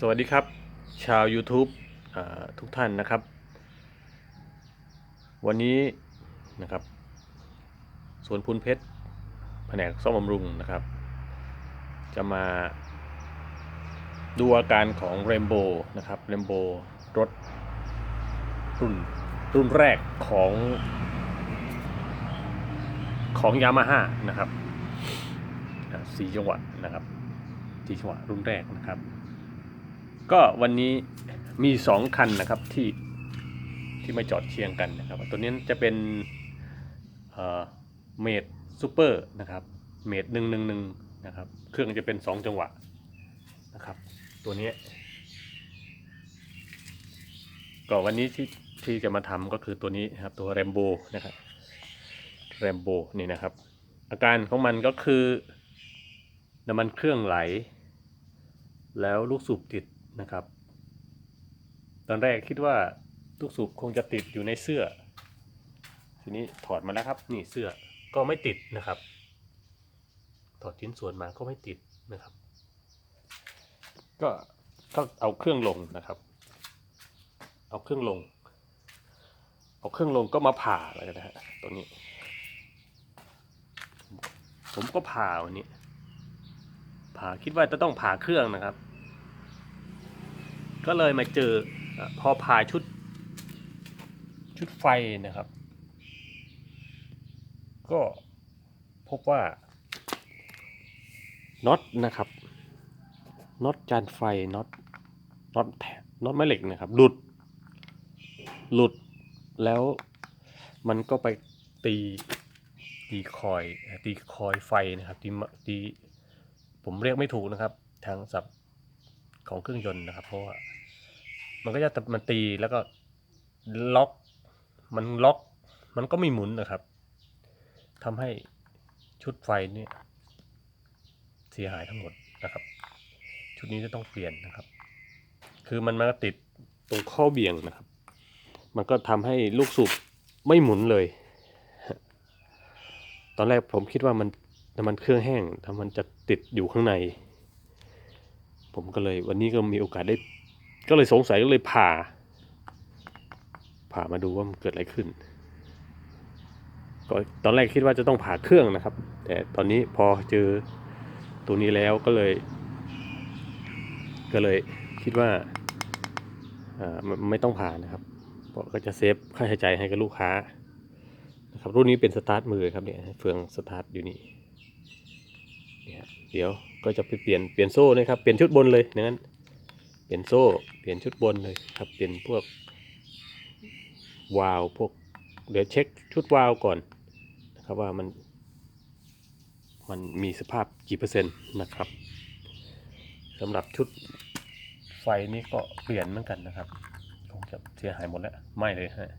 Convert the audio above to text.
สวัสดีครับ ชาว YouTube ทุกท่านนะครับ วันนี้นะครับสวนพุนเพชรแผนกซ่อมบำรุงนะครับ จะมาดูอาการของเรมโบนะครับเรมโบรถรุ่นรุ่นแรกของของยามาฮ่านะครับสี่จังหวะนะครับสี่จังหวะรุ่นแรกนะครับ ก็วันนี้มีสองคันนะครับที่ที่มาจอดเคียงกันนะครับตัวนี้จะเป็นเมดซูเปอร์นะครับเมดหนึ่งหนึ่งหนึ่งนะครับเครื่องจะเป็นสองจังหวะนะครับตัวนี้ ก็วันนี้ที่ที่จะมาทำก็คือตัวนี้นะครับตัวแรมโบนะครับแรมโบนี่นะครับ อาการของมันก็คือน้ำมันเครื่องไหล แล้วลูกสูบติด นะครับ ตอนแรกคิดว่าลูกสูบคงจะติดอยู่ในเสื้อ ทีนี้ถอดมาแล้วครับ นี่เสื้อก็ไม่ติดนะครับ ถอดชิ้นส่วนมาก็ไม่ติดนะครับ ก็ก็เอาเครื่องลงนะครับ เอาเครื่องลง เอาเครื่องลงก็มาผ่าเลยนะฮะตัวนี้ ผมก็ผ่าวันนี้ผ่าคิดว่าจะต้องผ่าเครื่องนะครับ ก็เลยมาเจอพอผ่าชุดชุดไฟนะครับ ก็พบว่าน็อตนะครับน็อตจานไฟน็อตน็อตแถบน็อตแม่เหล็กนะครับ หลุด หลุดแล้วมันก็ไปตีตีคอยตีคอยไฟนะครับตีตีผมเรียกไม่ถูกนะครับ ทางศัพท์ ของเครื่องยนต์นะครับ เพราะว่ามันก็จะมันตีแล้วก็ล็อก มันล็อก มันก็ไม่หมุนนะครับทำให้ชุดไฟเนี่ยเสียหายทั้งหมดนะครับ ชุดนี้จะต้องเปลี่ยนนะครับ คือมันมาติดตรงข้อเบี่ยงนะครับ มันก็ทำให้ลูกสูบไม่หมุนเลย ตอนแรกผมคิดว่ามันน้ำมันเครื่องแห้งถ้ามันจะติดอยู่ข้างใน ผมก็เลยวันนี้ก็มีโอกาสได้ ก็เลยสงสัยก็เลยผ่า ผ่ามาดูว่ามันเกิดอะไรขึ้นก็ตอนแรกคิดว่าจะต้องผ่าเครื่องนะครับ แต่ตอนนี้พอเจอตัวนี้แล้วก็เลย ก็เลยคิดว่าอ่าไม่ไม่ต้องผ่านะครับ เพราะก็จะเซฟค่าใช้จ่ายให้กับลูกค้านะครับรุ่นนี้เป็นสตาร์ทมือครับเนี่ยเฟืองสตาร์ทอยู่นี่ เดี๋ยวก็จะไปเปลี่ยนเปลี่ยนโซ่นะครับ เปลี่ยนชุดบนเลยอย่างนั้นเปลี่ยนโซ่เปลี่ยนชุดบนเลยครับเปลี่ยนพวกวาล์วพวกเดี๋ยวเช็คชุดวาล์วก่อนนะครับว่ามันมันมีสภาพกี่เปอร์เซ็นต์นะครับสำหรับชุดไฟนี่ก็เปลี่ยนเหมือนกันนะครับคงจะเสียหายหมดแล้วไม่เลยฮะ